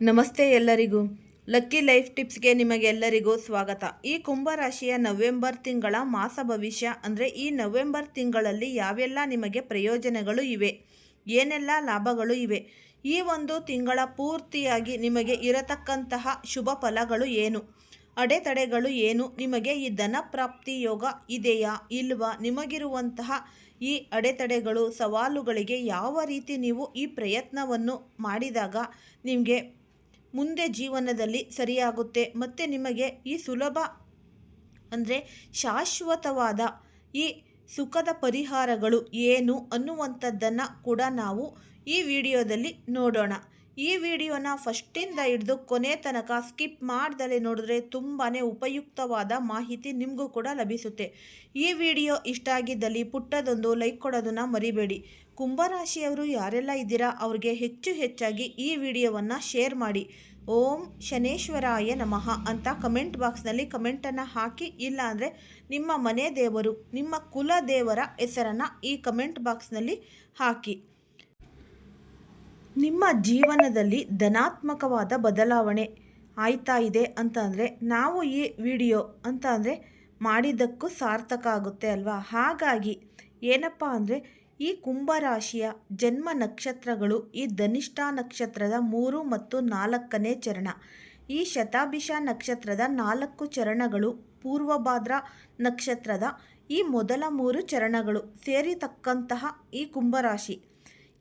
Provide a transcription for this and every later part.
ನಮಸ್ತೆ ಎಲ್ಲರಿಗೂ. Lucky life ಟಿಪ್ಸ್ಗೆ ನಿಮಗೆಲ್ಲರಿಗೂ ಸ್ವಾಗತ. ಈ ಕುಂಭರಾಶಿಯ ನವೆಂಬರ್ ತಿಂಗಳ ಮಾಸ ಭವಿಷ್ಯ ಅಂದರೆ ಈ ನವೆಂಬರ್ ತಿಂಗಳಲ್ಲಿ ಯಾವೆಲ್ಲ ನಿಮಗೆ ಪ್ರಯೋಜನಗಳು ಇವೆ? ಏನೆಲ್ಲ ಲಾಭಗಳು ಇವೆ? ಈ ಒಂದು ತಿಂಗಳ ಪೂರ್ತಿಯಾಗಿ ನಿಮಗೆ ಇರತಕ್ಕಂತಹ ಶುಭ ಫಲಗಳು ಏನು? ಅಡೆತಡೆಗಳು ಏನು? ನಿಮಗೆ ಈ ಧನ ಪ್ರಾಪ್ತಿ ಯೋಗ ಇದೆಯಾ? ಇಲ್ವಾ? ನಿಮಗಿರುವಂತಹ ಈ ಅಡೆತಡೆಗಳು, ಸವಾಲುಗಳಿಗೆ ಯಾವ ರೀತಿ ನೀವು ಈ ಪ್ರಯತ್ನವನ್ನು ಮಾಡಿದಾಗ ನಿಮಗೆ ಮುಂದೆ ಜೀವನದಲ್ಲಿ ಸರಿಯಾಗುತ್ತೆ. ಮತ್ತು ನಿಮಗೆ ಈ ಸುಲಭ ಅಂದರೆ ಶಾಶ್ವತವಾದ ಈ ಸುಖದ ಪರಿಹಾರಗಳು ಏನು ಅನ್ನುವಂಥದ್ದನ್ನು ಕೂಡ ನಾವು ಈ ವಿಡಿಯೋದಲ್ಲಿ ನೋಡೋಣ. ಈ ವಿಡಿಯೋನ ಫಸ್ಟಿಂದ ಹಿಡಿದು ಕೊನೆ ತನಕ ಸ್ಕಿಪ್ ಮಾಡ್ದಲೇ ನೋಡಿದ್ರೆ ತುಂಬಾ ಉಪಯುಕ್ತವಾದ ಮಾಹಿತಿ ನಿಮಗೂ ಕೂಡ ಲಭಿಸುತ್ತೆ. ಈ ವಿಡಿಯೋ ಇಷ್ಟ ಆಗಿದ್ದಲ್ಲಿ ಪುಟ್ಟದೊಂದು ಲೈಕ್ ಕೊಡೋದನ್ನು ಮರಿಬೇಡಿ. ಕುಂಭರಾಶಿಯವರು ಯಾರೆಲ್ಲ ಇದ್ದೀರಾ, ಅವ್ರಿಗೆ ಹೆಚ್ಚು ಹೆಚ್ಚಾಗಿ ಈ ವಿಡಿಯೋವನ್ನು ಶೇರ್ ಮಾಡಿ. ಓಂ ಶನೇಶ್ವರಾಯ ನಮಃ ಅಂತ ಕಮೆಂಟ್ ಬಾಕ್ಸ್ನಲ್ಲಿ ಕಮೆಂಟನ್ನು ಹಾಕಿ, ಇಲ್ಲ ಅಂದರೆ ನಿಮ್ಮ ಮನೆ ದೇವರು, ನಿಮ್ಮ ಕುಲ ದೇವರ ಹೆಸರನ್ನು ಈ ಕಮೆಂಟ್ ಬಾಕ್ಸ್ನಲ್ಲಿ ಹಾಕಿ. ನಿಮ್ಮ ಜೀವನದಲ್ಲಿ ಧನಾತ್ಮಕವಾದ ಬದಲಾವಣೆ ಆಯ್ತಾ ಇದೆ ಅಂತ ಅಂದರೆ ನಾವು ಈ ವಿಡಿಯೋ ಅಂತ ಅಂದರೆ ಮಾಡಿದ್ದಕ್ಕೂ ಸಾರ್ಥಕ ಆಗುತ್ತೆ ಅಲ್ವಾ? ಹಾಗಾಗಿ ಏನಪ್ಪ ಅಂದರೆ ಈ ಕುಂಭರಾಶಿಯ ಜನ್ಮ ನಕ್ಷತ್ರಗಳು ಈ ಧನಿಷ್ಠ ನಕ್ಷತ್ರದ ಮೂರು ಮತ್ತು ನಾಲ್ಕನೇ ಚರಣ. ಈ ಶತಾಭಿಷ ನಕ್ಷತ್ರದ ನಾಲ್ಕು ಚರಣಗಳು ಪೂರ್ವಭಾದ್ರ ನಕ್ಷತ್ರದ ಈ ಮೊದಲ ಮೂರು ಚರಣಗಳು ಸೇರಿತಕ್ಕಂತಹ ಈ ಕುಂಭರಾಶಿ.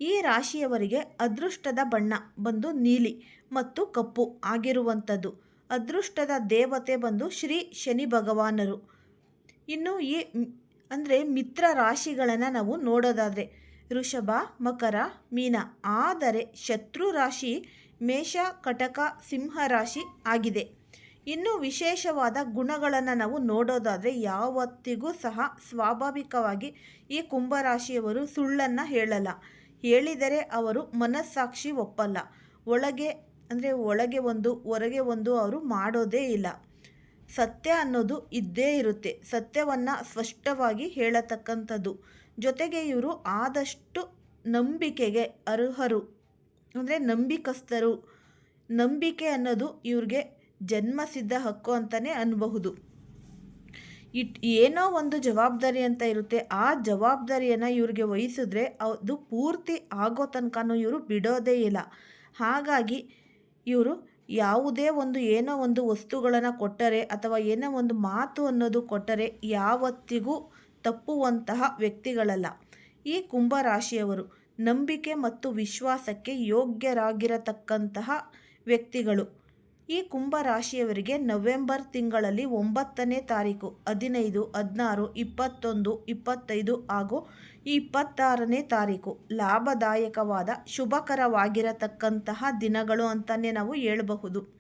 ಈ ರಾಶಿಯವರಿಗೆ ಅದೃಷ್ಟದ ಬಣ್ಣ ಬಂದು ನೀಲಿ ಮತ್ತು ಕಪ್ಪು ಆಗಿರುವಂಥದ್ದು. ಅದೃಷ್ಟದ ದೇವತೆ ಬಂದು ಶ್ರೀ ಶನಿ ಭಗವಾನರು. ಇನ್ನು ಈ ಅಂದರೆ ಮಿತ್ರ ರಾಶಿಗಳನ್ನು ನಾವು ನೋಡೋದಾದರೆ ಋಷಭ ಮಕರ, ಮೀನ. ಆದರೆ ಶತ್ರು ರಾಶಿ ಮೇಷ, ಕಟಕ, ಸಿಂಹ ರಾಶಿ ಆಗಿದೆ. ಇನ್ನು ವಿಶೇಷವಾದ ಗುಣಗಳನ್ನು ನಾವು ನೋಡೋದಾದರೆ ಯಾವತ್ತಿಗೂ ಸಹ ಸ್ವಾಭಾವಿಕವಾಗಿ ಈ ಕುಂಭರಾಶಿಯವರು ಸುಳ್ಳನ್ನು ಹೇಳಲ್ಲ. ಹೇಳಿದರೆ ಅವರು ಮನಸ್ಸಾಕ್ಷಿ ಒಪ್ಪಲ್ಲ. ಒಳಗೆ, ಅಂದರೆ ಒಳಗೆ ಒಂದು, ಹೊರಗೆ ಒಂದು ಅವರು ಮಾಡೋದೇ ಇಲ್ಲ. ಸತ್ಯ ಅನ್ನೋದು ಇದ್ದೇ ಇರುತ್ತೆ. ಸತ್ಯವನ್ನು ಸ್ಪಷ್ಟವಾಗಿ ಹೇಳತಕ್ಕಂಥದ್ದು. ಜೊತೆಗೆ ಇವರು ಆದಷ್ಟು ನಂಬಿಕೆಗೆ ಅರ್ಹರು. ಅಂದರೆ ನಂಬಿಕಸ್ಥರು. ನಂಬಿಕೆ ಅನ್ನೋದು ಇವ್ರಿಗೆ ಜನ್ಮಸಿದ್ಧ ಹಕ್ಕು ಅಂತಲೇ ಅನ್ನಬಹುದು ಇಟ್ ಏನೋ ಒಂದು ಜವಾಬ್ದಾರಿ ಅಂತ ಇರುತ್ತೆ. ಆ ಜವಾಬ್ದಾರಿಯನ್ನು ಇವ್ರಿಗೆ ವಹಿಸಿದ್ರೆ ಅದು ಪೂರ್ತಿ ಆಗೋ ತನಕನೂ ಇವರು ಬಿಡೋದೇ ಇಲ್ಲ. ಹಾಗಾಗಿ ಇವರು ಯಾವುದೇ ಒಂದು ಏನೋ ಒಂದು ವಸ್ತುಗಳನ್ನು ಕೊಟ್ಟರೆ ಅಥವಾ ಏನೋ ಒಂದು ಮಾತು ಅನ್ನೋದು ಕೊಟ್ಟರೆ ಯಾವತ್ತಿಗೂ ತಪ್ಪುವಂತಹ ವ್ಯಕ್ತಿಗಳಲ್ಲ. ಈ ಕುಂಭರಾಶಿಯವರು ನಂಬಿಕೆ ಮತ್ತು ವಿಶ್ವಾಸಕ್ಕೆ ಯೋಗ್ಯರಾಗಿರತಕ್ಕಂತಹ ವ್ಯಕ್ತಿಗಳು. ಈ ಕುಂಭರಾಶಿಯವರಿಗೆ ನವೆಂಬರ್ ತಿಂಗಳಲ್ಲಿ ಒಂಬತ್ತನೇ ತಾರೀಕು, ಹದಿನೈದು, ಹದಿನಾರು, ಇಪ್ಪತ್ತೊಂದು, ಇಪ್ಪತ್ತೈದು ಹಾಗೂ ಇಪ್ಪತ್ತಾರನೇ ತಾರೀಕು. ಲಾಭದಾಯಕವಾದ, ಶುಭಕರವಾಗಿರತಕ್ಕಂತಹ ದಿನಗಳು ಅಂತಲೇ ನಾವು ಹೇಳಬಹುದು.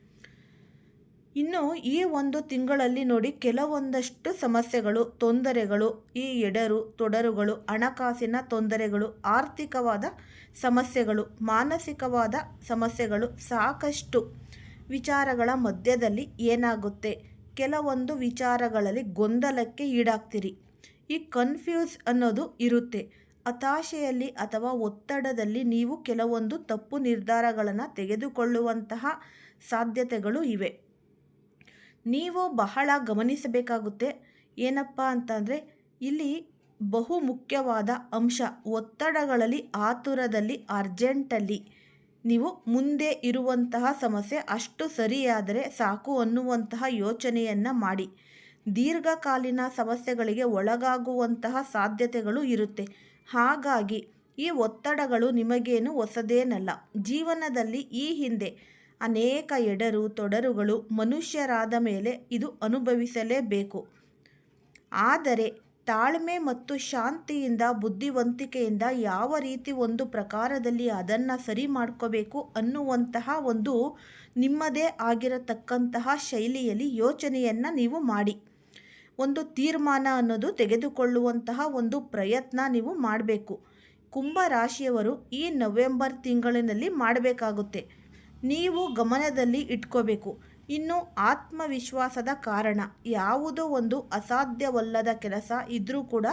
ಇನ್ನು ಈ ಒಂದು ತಿಂಗಳಲ್ಲಿ ನೋಡಿ ಕೆಲವೊಂದಷ್ಟು ಸಮಸ್ಯೆಗಳು, ತೊಂದರೆಗಳು, ಈ ಎಡರು, ತೊಡರುಗಳು, ಹಣಕಾಸಿನ ತೊಂದರೆಗಳು, ಆರ್ಥಿಕವಾದ ಸಮಸ್ಯೆಗಳು, ಮಾನಸಿಕವಾದ ಸಮಸ್ಯೆಗಳು ಸಾಕಷ್ಟು ವಿಚಾರಗಳ ಮಧ್ಯದಲ್ಲಿ ಏನಾಗುತ್ತೆ? ಕೆಲವೊಂದು ವಿಚಾರಗಳಲ್ಲಿ ಗೊಂದಲಕ್ಕೆ ಈಡಾಗ್ತೀರಿ. ಈ ಕನ್ಫ್ಯೂಸ್ ಅನ್ನೋದು ಇರುತ್ತೆ. ಹತಾಶೆಯಲ್ಲಿ ಅಥವಾ ಒತ್ತಡದಲ್ಲಿ ನೀವು ಕೆಲವೊಂದು ತಪ್ಪು ನಿರ್ಧಾರಗಳನ್ನು ತೆಗೆದುಕೊಳ್ಳುವಂತಹ ಸಾಧ್ಯತೆಗಳು ಇವೆ. ನೀವು ಬಹಳ ಗಮನಿಸಬೇಕಾಗುತ್ತೆ ಏನಪ್ಪ ಅಂತಂದರೆ, ಇಲ್ಲಿ ಬಹು ಮುಖ್ಯವಾದ ಅಂಶ ಒತ್ತಡಗಳಲ್ಲಿ, ಆತುರದಲ್ಲಿ ಅರ್ಜೆಂಟಲ್ಲಿ ನೀವು ಮುಂದೆ ಇರುವಂತಹ ಸಮಸ್ಯೆ ಅಷ್ಟು ಸರಿಯಾದರೆ ಸಾಕು ಅನ್ನುವಂತಹ ಯೋಚನೆಯನ್ನು ಮಾಡಿ. ದೀರ್ಘಕಾಲೀನ ಸಮಸ್ಯೆಗಳಿಗೆ ಒಳಗಾಗುವಂತಹ ಸಾಧ್ಯತೆಗಳು ಇರುತ್ತೆ. ಹಾಗಾಗಿ ಈ ಒತ್ತಡಗಳು ನಿಮಗೇನು ಹೊಸದೇನಲ್ಲ. ಜೀವನದಲ್ಲಿ ಈ ಹಿಂದೆ ಅನೇಕ ಎಡರು, ತೊಡರುಗಳು ಮನುಷ್ಯರಾದ ಮೇಲೆ ಇದು ಅನುಭವಿಸಲೇಬೇಕು. ಆದರೆ ತಾಳ್ಮೆ ಮತ್ತು ಶಾಂತಿಯಿಂದ, ಬುದ್ಧಿವಂತಿಕೆಯಿಂದ ಯಾವ ರೀತಿ ಒಂದು ಪ್ರಕಾರದಲ್ಲಿ ಅದನ್ನು ಸರಿ ಮಾಡ್ಕೋಬೇಕು ಅನ್ನುವಂತಹ ಒಂದು ನಿಮ್ಮದೇ ಆಗಿರತಕ್ಕಂತಹ ಶೈಲಿಯಲ್ಲಿ ಯೋಚನೆಯನ್ನು ನೀವು ಮಾಡಿ. ಒಂದು ತೀರ್ಮಾನ ಅನ್ನೋದು ತೆಗೆದುಕೊಳ್ಳುವಂತಹ ಒಂದು ಪ್ರಯತ್ನ ನೀವು ಮಾಡಬೇಕು. ಕುಂಭ ರಾಶಿಯವರು ಈ ನವೆಂಬರ್ ತಿಂಗಳಿನಲ್ಲಿ ಮಾಡಬೇಕಾಗುತ್ತೆ. ನೀವು ಗಮನದಲ್ಲಿ ಇಟ್ಕೋಬೇಕು. ಇನ್ನು ಆತ್ಮವಿಶ್ವಾಸದ ಕಾರಣ ಯಾವುದೋ ಒಂದು ಅಸಾಧ್ಯವಲ್ಲದ ಕೆಲಸ ಇದ್ದರೂ ಕೂಡ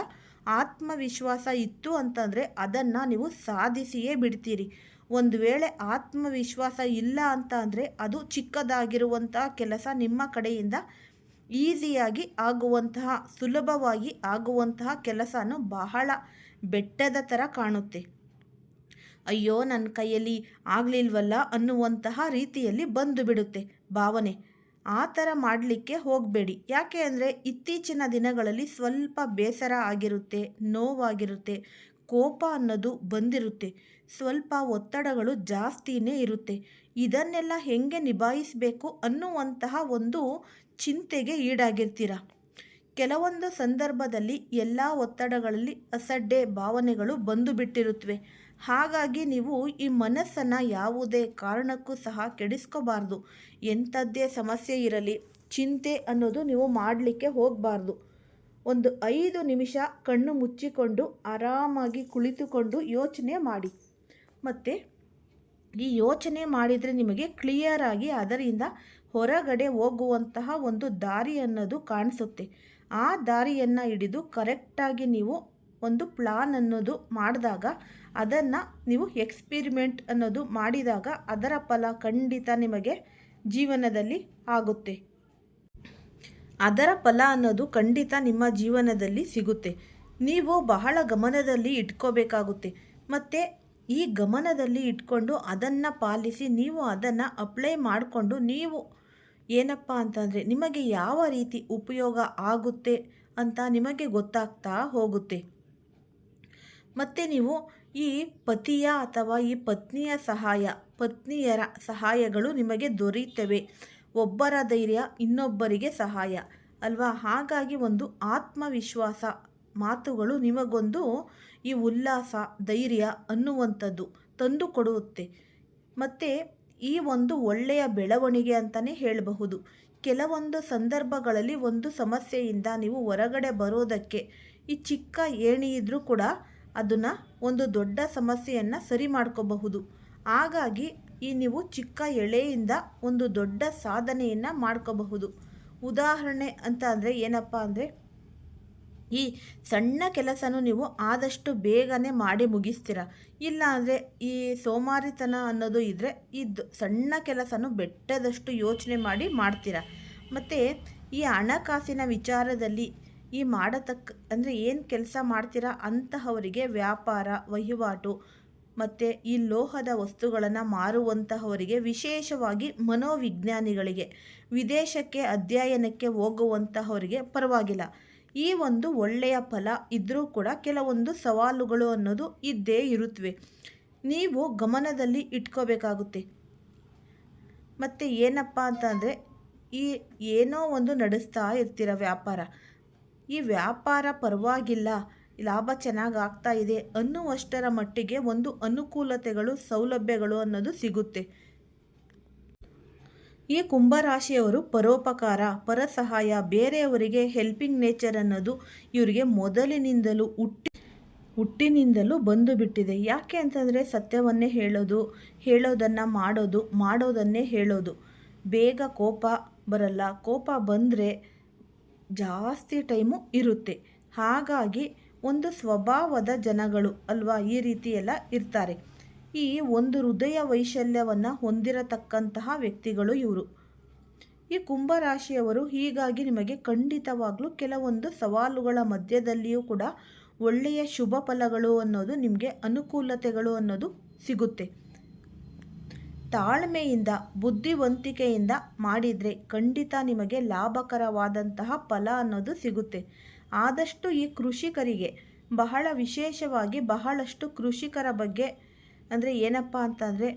ಆತ್ಮವಿಶ್ವಾಸ ಇತ್ತು ಅಂತಂದರೆ ಅದನ್ನು ನೀವು ಸಾಧಿಸಿಯೇ ಬಿಡ್ತೀರಿ. ಒಂದು ವೇಳೆ ಆತ್ಮವಿಶ್ವಾಸ ಇಲ್ಲ ಅಂತ ಅಂದರೆ ಅದು ಚಿಕ್ಕದಾಗಿರುವಂಥ ಕೆಲಸ ನಿಮ್ಮ ಕಡೆಯಿಂದ ಈಸಿಯಾಗಿ ಆಗುವಂತಹ, ಸುಲಭವಾಗಿ ಆಗುವಂತಹ ಕೆಲಸನೂ ಬಹಳ ಬೆಟ್ಟದ ಥರ ಕಾಣುತ್ತೆ. ಅಯ್ಯೋ ನನ್ನ ಕೈಯಲ್ಲಿ ಆಗಲಿಲ್ವಲ್ಲ ಅನ್ನುವಂತಹ ರೀತಿಯಲ್ಲಿ ಬಂದು ಬಿಡುತ್ತೆ ಭಾವನೆ. ಆ ಥರ ಮಾಡಲಿಕ್ಕೆ ಹೋಗಬೇಡಿ. ಯಾಕೆ ಅಂದರೆ ಇತ್ತೀಚಿನ ದಿನಗಳಲ್ಲಿ ಸ್ವಲ್ಪ ಬೇಸರ ಆಗಿರುತ್ತೆ, ನೋವಾಗಿರುತ್ತೆ, ಕೋಪ ಅನ್ನೋದು ಬಂದಿರುತ್ತೆ. ಸ್ವಲ್ಪ ಒತ್ತಡಗಳು ಜಾಸ್ತಿನೇ ಇರುತ್ತೆ. ಇದನ್ನೆಲ್ಲ ಹೆಂಗೆ ನಿಭಾಯಿಸಬೇಕು ಅನ್ನುವಂತಹ ಒಂದು ಚಿಂತೆಗೆ ಈಡಾಗಿರ್ತೀರ? ಕೆಲವೊಂದು ಸಂದರ್ಭದಲ್ಲಿ ಎಲ್ಲ ಒತ್ತಡಗಳಲ್ಲಿ ಅಸಡ್ಡೆ ಭಾವನೆಗಳು ಬಂದು ಬಿಟ್ಟಿರುತ್ತವೆ ಹಾಗಾಗಿ ನೀವು ಈ ಮನಸ್ಸನ್ನು ಯಾವುದೇ ಕಾರಣಕ್ಕೂ ಸಹ ಕೆಡಿಸ್ಕೋಬಾರ್ದು. ಎಂಥದ್ದೇ ಸಮಸ್ಯೆ ಇರಲಿ, ಚಿಂತೆ ಅನ್ನೋದು ನೀವು ಮಾಡಲಿಕ್ಕೆ ಹೋಗಬಾರ್ದು. ಒಂದು ಐದು ನಿಮಿಷ ಕಣ್ಣು ಮುಚ್ಚಿಕೊಂಡು ಆರಾಮಾಗಿ ಕುಳಿತುಕೊಂಡು ಯೋಚನೆ ಮಾಡಿ. ಮತ್ತು ಈ ಯೋಚನೆ ಮಾಡಿದರೆ ನಿಮಗೆ ಕ್ಲಿಯರಾಗಿ ಅದರಿಂದ ಹೊರಗಡೆ ಹೋಗುವಂತಹ ಒಂದು ದಾರಿ ಅನ್ನೋದು ಕಾಣಿಸುತ್ತೆ. ಆ ದಾರಿಯನ್ನು ಹಿಡಿದು ಕರೆಕ್ಟಾಗಿ ನೀವು ಒಂದು ಪ್ಲಾನ್ ಅನ್ನೋದು ಮಾಡಿದಾಗ, ಅದನ್ನು ನೀವು ಎಕ್ಸ್ಪಿರಿಮೆಂಟ್ ಅನ್ನೋದು ಮಾಡಿದಾಗ ಅದರ ಫಲ ಖಂಡಿತ ನಿಮಗೆ ಜೀವನದಲ್ಲಿ ಆಗುತ್ತೆ. ಅದರ ಫಲ ಅನ್ನೋದು ಖಂಡಿತ ನಿಮ್ಮ ಜೀವನದಲ್ಲಿ ಸಿಗುತ್ತೆ. ನೀವು ಬಹಳ ಗಮನದಲ್ಲಿ ಇಟ್ಕೋಬೇಕಾಗುತ್ತೆ. ಮತ್ತು ಈ ಗಮನದಲ್ಲಿ ಇಟ್ಕೊಂಡು ಅದನ್ನು ಪಾಲಿಸಿ ನೀವು ಅದನ್ನು ಅಪ್ಲೈ ಮಾಡಿಕೊಂಡು ನೀವು ಏನಪ್ಪ ಅಂತಂದರೆ ನಿಮಗೆ ಯಾವ ರೀತಿ ಉಪಯೋಗ ಆಗುತ್ತೆ ಅಂತ ನಿಮಗೆ ಗೊತ್ತಾಗ್ತಾ ಹೋಗುತ್ತೆ. ಮತ್ತು ನೀವು ಈ ಪತಿಯ ಅಥವಾ ಈ ಪತ್ನಿಯ ಸಹಾಯ, ಪತ್ನಿಯರ ಸಹಾಯಗಳು ನಿಮಗೆ ದೊರೆಯುತ್ತವೆ. ಒಬ್ಬರ ಧೈರ್ಯ ಇನ್ನೊಬ್ಬರಿಗೆ ಸಹಾಯ ಅಲ್ವಾ? ಹಾಗಾಗಿ ಒಂದು ಆತ್ಮವಿಶ್ವಾಸ ಮಾತುಗಳು ನಿಮಗೊಂದು ಈ ಉಲ್ಲಾಸ, ಧೈರ್ಯ ಅನ್ನುವಂಥದ್ದು ತಂದು ಕೊಡುತ್ತೆ. ಮತ್ತು ಈ ಒಂದು ಒಳ್ಳೆಯ ಬೆಳವಣಿಗೆ ಅಂತಲೇ ಹೇಳಬಹುದು. ಕೆಲವೊಂದು ಸಂದರ್ಭಗಳಲ್ಲಿ ಒಂದು ಸಮಸ್ಯೆಯಿಂದ ನೀವು ಹೊರಗಡೆ ಬರೋದಕ್ಕೆ ಈ ಚಿಕ್ಕ ಏಣಿ ಇದ್ದರೂ ಕೂಡ ಅದನ್ನು ಒಂದು ದೊಡ್ಡ ಸಮಸ್ಯೆಯನ್ನು ಸರಿ ಮಾಡ್ಕೋಬಹುದು. ಹಾಗಾಗಿ ಈ ನೀವು ಚಿಕ್ಕ ಎಳೆಯಿಂದ ಒಂದು ದೊಡ್ಡ ಸಾಧನೆಯನ್ನು ಮಾಡ್ಕೋಬಹುದು. ಉದಾಹರಣೆ ಅಂತ ಅಂದರೆ ಏನಪ್ಪ ಅಂದರೆ ಈ ಸಣ್ಣ ಕೆಲಸನೂ ನೀವು ಆದಷ್ಟು ಬೇಗನೆ ಮಾಡಿ ಮುಗಿಸ್ತೀರ. ಇಲ್ಲ ಅಂದರೆ ಈ ಸೋಮಾರಿತನ ಅನ್ನೋದು ಇದ್ದರೆ ಇದು ಸಣ್ಣ ಕೆಲಸನೂ ಬೆಟ್ಟದಷ್ಟು ಯೋಚನೆ ಮಾಡಿ ಮಾಡ್ತೀರ. ಮತ್ತು ಈ ಹಣಕಾಸಿನ ವಿಚಾರದಲ್ಲಿ ಈ ಮಾಡತಕ್ಕ ಅಂದರೆ ಏನು ಕೆಲಸ ಮಾಡ್ತೀರಾ ಅಂತಹವರಿಗೆ ವ್ಯಾಪಾರ, ವಹಿವಾಟು, ಮತ್ತು ಈ ಲೋಹದ ವಸ್ತುಗಳನ್ನು ಮಾರುವಂತಹವರಿಗೆ ವಿಶೇಷವಾಗಿ ಮನೋವಿಜ್ಞಾನಿಗಳಿಗೆ, ವಿದೇಶಕ್ಕೆ ಅಧ್ಯಯನಕ್ಕೆ ಹೋಗುವಂತಹವರಿಗೆ ಪರವಾಗಿಲ್ಲ. ಈ ಒಂದು ಒಳ್ಳೆಯ ಫಲ ಇದ್ದರೂ ಕೂಡ ಕೆಲವೊಂದು ಸವಾಲುಗಳು ಅನ್ನೋದು ಇದ್ದೇ ಇರುತ್ತವೆ ನೀವು ಗಮನದಲ್ಲಿ ಇಟ್ಕೋಬೇಕಾಗುತ್ತೆ. ಮತ್ತು ಏನಪ್ಪ ಅಂತಂದರೆ ಈ ಏನೋ ಒಂದು ನಡೆಸ್ತಾ ಇರ್ತೀರ ವ್ಯಾಪಾರ. ಈ ವ್ಯಾಪಾರ ಪರವಾಗಿಲ್ಲ, ಲಾಭ ಚೆನ್ನಾಗಿ ಆಗ್ತಾ ಇದೆ ಅನ್ನುವಷ್ಟರ ಮಟ್ಟಿಗೆ ಒಂದು ಅನುಕೂಲತೆಗಳು, ಸೌಲಭ್ಯಗಳು ಅನ್ನೋದು ಸಿಗುತ್ತೆ. ಈ ಕುಂಭರಾಶಿಯವರು ಪರೋಪಕಾರ, ಪರಸಹಾಯ, ಬೇರೆಯವರಿಗೆ ಹೆಲ್ಪಿಂಗ್ ನೇಚರ್ ಅನ್ನೋದು ಇವರಿಗೆ ಮೊದಲಿನಿಂದಲೂ ಹುಟ್ಟಿ, ಹುಟ್ಟಿನಿಂದಲೂ ಬಂದು ಬಿಟ್ಟಿದೆ ಯಾಕೆ ಅಂತಂದರೆ ಸತ್ಯವನ್ನೇ ಹೇಳೋದು, ಹೇಳೋದನ್ನು ಮಾಡೋದು, ಮಾಡೋದನ್ನೇ ಹೇಳೋದು. ಬೇಗ ಕೋಪ ಬರಲ್ಲ. ಕೋಪ ಬಂದರೆ ಜಾಸ್ತಿ ಟೈಮು ಇರುತ್ತೆ. ಹಾಗಾಗಿ ಒಂದು ಸ್ವಭಾವದ ಜನಗಳು ಅಲ್ವಾ ಈ ರೀತಿ ಇರ್ತಾರೆ. ಈ ಒಂದು ಹೃದಯ ವೈಶಲ್ಯವನ್ನು ಹೊಂದಿರತಕ್ಕಂತಹ ವ್ಯಕ್ತಿಗಳು ಇವರು. ಈ ಕುಂಭರಾಶಿಯವರು ಹೀಗಾಗಿ ನಿಮಗೆ ಖಂಡಿತವಾಗಲೂ ಕೆಲವೊಂದು ಸವಾಲುಗಳ ಮಧ್ಯದಲ್ಲಿಯೂ ಕೂಡ ಒಳ್ಳೆಯ ಶುಭ ಫಲಗಳು ಅನ್ನೋದು ನಿಮಗೆ ಅನುಕೂಲತೆಗಳು ಅನ್ನೋದು ಸಿಗುತ್ತೆ. ತಾಳ್ಮೆಯಿಂದ, ಬುದ್ಧಿವಂತಿಕೆಯಿಂದ ಮಾಡಿದರೆ ಖಂಡಿತ ನಿಮಗೆ ಲಾಭಕರವಾದಂತಹ ಫಲ ಅನ್ನೋದು ಸಿಗುತ್ತೆ. ಆದಷ್ಟು ಈ ಕೃಷಿಕರಿಗೆ ಬಹಳ ವಿಶೇಷವಾಗಿ ಬಹಳಷ್ಟು ಕೃಷಿಕರ ಬಗ್ಗೆ ಅಂದರೆ ಏನಪ್ಪ ಅಂತಂದರೆ,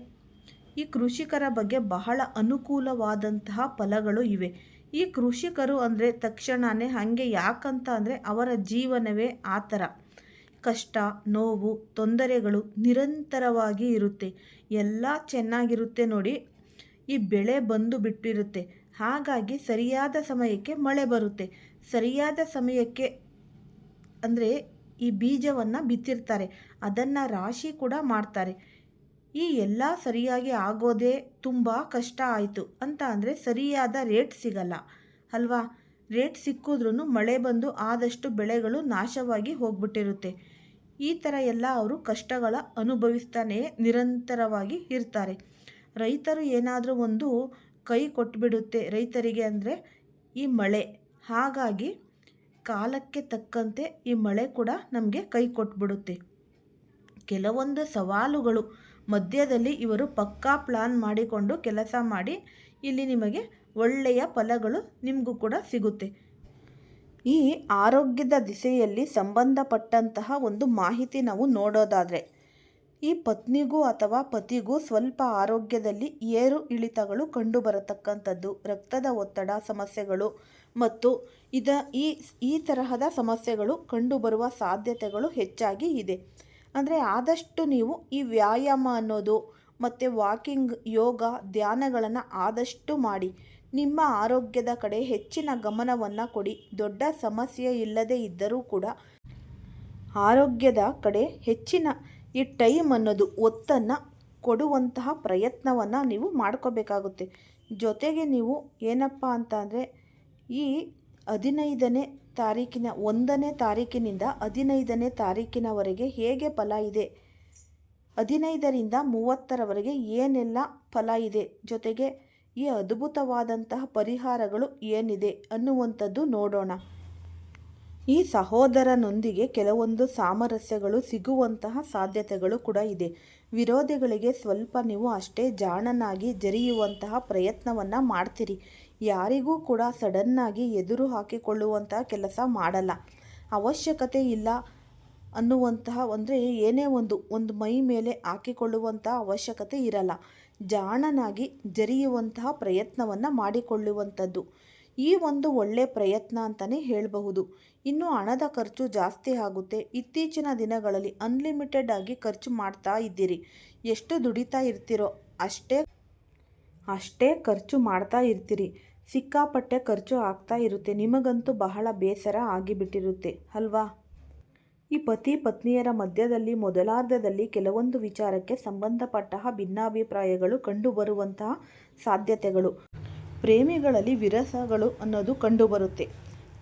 ಈ ಕೃಷಿಕರ ಬಗ್ಗೆ ಬಹಳ ಅನುಕೂಲವಾದಂತಹ ಫಲಗಳು ಇವೆ. ಈ ಕೃಷಿಕರು ಅಂದರೆ ತಕ್ಷಣವೇ ಹಾಗೆ ಯಾಕಂತ ಅಂದರೆ ಅವರ ಜೀವನವೇ ಆ ಥರ. ಕಷ್ಟ, ನೋವು, ತೊಂದರೆಗಳು ನಿರಂತರವಾಗಿ ಇರುತ್ತೆ. ಎಲ್ಲ ಚೆನ್ನಾಗಿರುತ್ತೆ ನೋಡಿ, ಈ ಬೆಳೆ ಬಂದು ಬಿಟ್ಟಿರುತ್ತೆ. ಹಾಗಾಗಿ ಸರಿಯಾದ ಸಮಯಕ್ಕೆ ಮಳೆ ಬರುತ್ತೆ. ಸರಿಯಾದ ಸಮಯಕ್ಕೆ ಅಂದರೆ ಈ ಬೀಜವನ್ನು ಬಿತ್ತಿರ್ತಾರೆ. ಅದನ್ನು ರಾಶಿ ಕೂಡ ಮಾಡ್ತಾರೆ. ಈ ಎಲ್ಲ ಸರಿಯಾಗಿ ಆಗೋದೇ ತುಂಬ ಕಷ್ಟ ಆಯಿತು. ಅಂತ ಅಂದರೆ ಸರಿಯಾದ ರೇಟ್ ಸಿಗಲ್ಲ. ಅಲ್ವಾ? ರೇಟ್ ಸಿಕ್ಕಿದ್ರೂ ಮಳೆ ಬಂದು ಆದಷ್ಟು ಬೆಳೆಗಳು ನಾಶವಾಗಿ ಹೋಗ್ಬಿಟ್ಟಿರುತ್ತೆ. ಈ ಥರ ಎಲ್ಲ ಅವರು ಕಷ್ಟಗಳ ಅನುಭವಿಸ್ತಾನೆ ನಿರಂತರವಾಗಿ ಇರ್ತಾರೆ. ರೈತರು ಏನಾದರೂ ಒಂದು ಕೈ ಕೊಟ್ಬಿಡುತ್ತೆ ರೈತರಿಗೆ ಅಂದರೆ ಈ ಮಳೆ. ಹಾಗಾಗಿ ಕಾಲಕ್ಕೆ ತಕ್ಕಂತೆ ಈ ಮಳೆ ಕೂಡ ನಮಗೆ ಕೈ ಕೊಟ್ಬಿಡುತ್ತೆ. ಕೆಲವೊಂದು ಸವಾಲುಗಳು ಮಧ್ಯದಲ್ಲಿ ಇವರು ಪಕ್ಕಾ ಪ್ಲಾನ್ ಮಾಡಿಕೊಂಡು ಕೆಲಸ ಮಾಡಿ, ಇಲ್ಲಿ ನಿಮಗೆ ಒಳ್ಳೆಯ ಫಲಗಳು ನಿಮಗೂ ಕೂಡ ಸಿಗುತ್ತೆ. ಈ ಆರೋಗ್ಯದ ದಿಸೆಯಲ್ಲಿ ಸಂಬಂಧಪಟ್ಟಂತಹ ಒಂದು ಮಾಹಿತಿ ನಾವು ನೋಡೋದಾದರೆ, ಈ ಪತ್ನಿಗೂ ಅಥವಾ ಪತಿಗೂ ಸ್ವಲ್ಪ ಆರೋಗ್ಯದಲ್ಲಿ ಏರು ಇಳಿತಗಳು ಕಂಡುಬರತಕ್ಕಂಥದ್ದು. ರಕ್ತದ ಒತ್ತಡ ಸಮಸ್ಯೆಗಳು ಮತ್ತು ಇದ ಈ ಈ ತರಹದ ಸಮಸ್ಯೆಗಳು ಕಂಡುಬರುವ ಸಾಧ್ಯತೆಗಳು ಹೆಚ್ಚಾಗಿ ಇದೆ. ಅಂದರೆ ಆದಷ್ಟು ನೀವು ಈ ವ್ಯಾಯಾಮ ಅನ್ನೋದು ಮತ್ತು ವಾಕಿಂಗ್ ಯೋಗ, ಧ್ಯಾನಗಳನ್ನು ಆದಷ್ಟು ಮಾಡಿ. ನಿಮ್ಮ ಆರೋಗ್ಯದ ಕಡೆ ಹೆಚ್ಚಿನ ಗಮನವನ್ನು ಕೊಡಿ. ದೊಡ್ಡ ಸಮಸ್ಯೆ ಇಲ್ಲದೇ ಇದ್ದರೂ ಕೂಡ ಆರೋಗ್ಯದ ಕಡೆ ಹೆಚ್ಚಿನ ಈ ಟೈಮ್ ಅನ್ನೋದು ಒತ್ತನ್ನು ಕೊಡುವಂತಹ ಪ್ರಯತ್ನವನ್ನು ನೀವು ಮಾಡ್ಕೋಬೇಕಾಗುತ್ತೆ. ಜೊತೆಗೆ ನೀವು ಏನಪ್ಪ ಅಂತ ಅಂದರೆ ಈ ಹದಿನೈದನೇ ತಾರೀಕಿನ ಒಂದನೇ ತಾರೀಕಿನಿಂದ ಹದಿನೈದನೇ ತಾರೀಕಿನವರೆಗೆ ಹೇಗೆ ಫಲ ಇದೆ? ಹದಿನೈದರಿಂದ ಮೂವತ್ತರವರೆಗೆ ಏನೆಲ್ಲ ಫಲ ಇದೆ? ಜೊತೆಗೆ ಈ ಅದ್ಭುತವಾದಂತಹ ಪರಿಹಾರಗಳು ಏನಿದೆ ಅನ್ನುವಂಥದ್ದು ನೋಡೋಣ. ಈ ಸಹೋದರನೊಂದಿಗೆ ಕೆಲವೊಂದು ಸಾಮರಸ್ಯಗಳು ಸಿಗುವಂತಹ ಸಾಧ್ಯತೆಗಳು ಕೂಡ ಇದೆ. ವಿರೋಧಿಗಳಿಗೆ ಸ್ವಲ್ಪ ನೀವು ಅಷ್ಟೇ ಜಾಣನಾಗಿ ಜರಿಯುವಂತಹ ಪ್ರಯತ್ನವನ್ನು ಮಾಡ್ತೀರಿ. ಯಾರಿಗೂ ಕೂಡ ಸಡನ್ನಾಗಿ ಎದುರು ಹಾಕಿಕೊಳ್ಳುವಂತಹ ಕೆಲಸ ಮಾಡಲ್ಲ. ಅವಶ್ಯಕತೆ ಇಲ್ಲ ಅನ್ನುವಂತಹ ಅಂದರೆ ಏನೇ ಒಂದು ಒಂದು ಮೈ ಮೇಲೆ ಹಾಕಿಕೊಳ್ಳುವಂತಹ ಅವಶ್ಯಕತೆ ಇರಲ್ಲ. ಜಾಣನಾಗಿ ಜರಿಯುವಂತಹ ಪ್ರಯತ್ನವನ್ನು ಮಾಡಿಕೊಳ್ಳುವಂಥದ್ದು. ಈ ಒಂದು ಒಳ್ಳೆ ಪ್ರಯತ್ನ ಅಂತಲೇ ಹೇಳಬಹುದು. ಇನ್ನು ಹಣದ ಖರ್ಚು ಜಾಸ್ತಿ ಆಗುತ್ತೆ. ಇತ್ತೀಚಿನ ದಿನಗಳಲ್ಲಿ ಅನ್ಲಿಮಿಟೆಡ್ ಆಗಿ ಖರ್ಚು ಮಾಡ್ತಾ ಇದ್ದೀರಿ. ಎಷ್ಟು ದುಡಿತಾ ಇರ್ತೀರೋ ಅಷ್ಟೇ ಅಷ್ಟೇ ಖರ್ಚು ಮಾಡ್ತಾ ಇರ್ತೀರಿ. ಸಿಕ್ಕಾಪಟ್ಟೆ ಖರ್ಚು ಆಗ್ತಾ ಇರುತ್ತೆ. ನಿಮಗಂತೂ ಬಹಳ ಬೇಸರ ಆಗಿಬಿಟ್ಟಿರುತ್ತೆ, ಅಲ್ವಾ? ಈ ಪತಿ ಪತ್ನಿಯರ ಮಧ್ಯದಲ್ಲಿ ಮೊದಲಾರ್ಧದಲ್ಲಿ ಕೆಲವೊಂದು ವಿಚಾರಕ್ಕೆ ಸಂಬಂಧಪಟ್ಟ ಭಿನ್ನಾಭಿಪ್ರಾಯಗಳು ಕಂಡುಬರುವಂತಹ ಸಾಧ್ಯತೆಗಳು. ಪ್ರೇಮಿಗಳಲ್ಲಿ ವಿರಸಗಳು ಅನ್ನೋದು ಕಂಡುಬರುತ್ತೆ.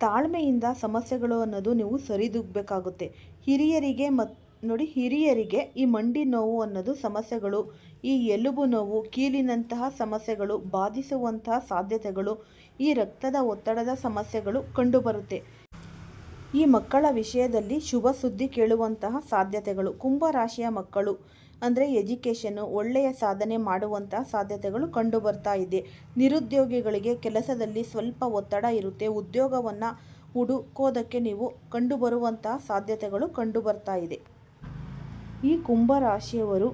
ತಾಳ್ಮೆಯಿಂದ ಸಮಸ್ಯೆಗಳು ಅನ್ನೋದು ನೀವು ಸರಿದೂಗಬೇಕಾಗುತ್ತೆ. ಹಿರಿಯರಿಗೆ ಮತ್ ನೋಡಿ, ಹಿರಿಯರಿಗೆ ಈ ಮಂಡಿ ನೋವು ಅನ್ನೋದು ಸಮಸ್ಯೆಗಳು, ಈ ಎಲುಬು ನೋವು, ಕೀಲಿನಂತಹ ಸಮಸ್ಯೆಗಳು, ಬಾಧಿಸುವಂತಹ ಸಾಧ್ಯತೆಗಳು, ಈ ರಕ್ತದ ಒತ್ತಡದ ಸಮಸ್ಯೆಗಳು ಕಂಡುಬರುತ್ತೆ. ಈ ಮಕ್ಕಳ ವಿಷಯದಲ್ಲಿ ಶುಭ ಸುದ್ದಿ ಕೇಳುವಂತಹ ಸಾಧ್ಯತೆಗಳು ಕುಂಭರಾಶಿಯ ಮಕ್ಕಳು ಅಂದರೆ ಎಜುಕೇಷನ್ನು ಒಳ್ಳೆಯ ಸಾಧನೆ ಮಾಡುವಂತಹ ಸಾಧ್ಯತೆಗಳು ಕಂಡುಬರ್ತಾ ಇದೆ. ನಿರುದ್ಯೋಗಿಗಳಿಗೆ ಕೆಲಸದಲ್ಲಿ ಸ್ವಲ್ಪ ಒತ್ತಡ ಇರುತ್ತೆ, ಉದ್ಯೋಗವನ್ನು ಹುಡುಕೋದಕ್ಕೆ ನೀವು ಕಂಡುಬರುವಂತಹ ಸಾಧ್ಯತೆಗಳು ಕಂಡುಬರ್ತಾ ಇದೆ. ಈ ಕುಂಭ ರಾಶಿಯವರು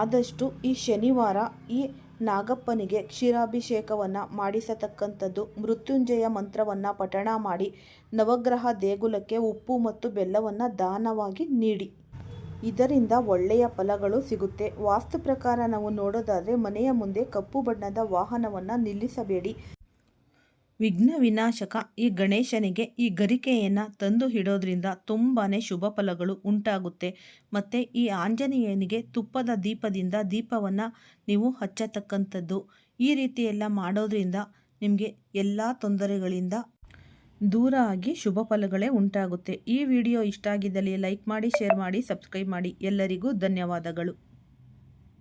ಆದಷ್ಟು ಈ ಶನಿವಾರ ಈ ನಾಗಪ್ಪನಿಗೆ ಕ್ಷೀರಾಭಿಷೇಕವನ್ನು ಮಾಡಿಸತಕ್ಕಂಥದ್ದು, ಮೃತ್ಯುಂಜಯ ಮಂತ್ರವನ್ನು ಪಠಣ ಮಾಡಿ, ನವಗ್ರಹ ದೇಗುಲಕ್ಕೆ ಉಪ್ಪು ಮತ್ತು ಬೆಲ್ಲವನ್ನು ದಾನವಾಗಿ ನೀಡಿ. ಇದರಿಂದ ಒಳ್ಳೆಯ ಫಲಗಳು ಸಿಗುತ್ತೆ. ವಾಸ್ತು ಪ್ರಕಾರ ನಾವು ನೋಡೋದಾದರೆ ಮನೆಯ ಮುಂದೆ ಕಪ್ಪು ಬಣ್ಣದ ವಾಹನವನ್ನು ನಿಲ್ಲಿಸಬೇಡಿ. ವಿಘ್ನ ವಿನಾಶಕ ಈ ಗಣೇಶನಿಗೆ ಈ ಗರಿಕೆಯನ್ನು ತಂದು ಹಿಡೋದ್ರಿಂದ ತುಂಬಾ ಶುಭ ಫಲಗಳು ಉಂಟಾಗುತ್ತೆ. ಮತ್ತು ಈ ಆಂಜನೇಯನಿಗೆ ತುಪ್ಪದ ದೀಪದಿಂದ ದೀಪವನ್ನು ನೀವು ಹಚ್ಚತಕ್ಕಂಥದ್ದು. ಈ ರೀತಿಯೆಲ್ಲ ಮಾಡೋದ್ರಿಂದ ನಿಮಗೆ ಎಲ್ಲ ತೊಂದರೆಗಳಿಂದ ದೂರ ಆಗಿ ಶುಭ ಫಲಗಳೇ ಉಂಟಾಗುತ್ತೆ. ಈ ವಿಡಿಯೋ ಇಷ್ಟ ಆಗಿದ್ದಲ್ಲಿ ಲೈಕ್ ಮಾಡಿ, ಶೇರ್ ಮಾಡಿ, ಸಬ್ಸ್ಕ್ರೈಬ್ ಮಾಡಿ. ಎಲ್ಲರಿಗೂ ಧನ್ಯವಾದಗಳು.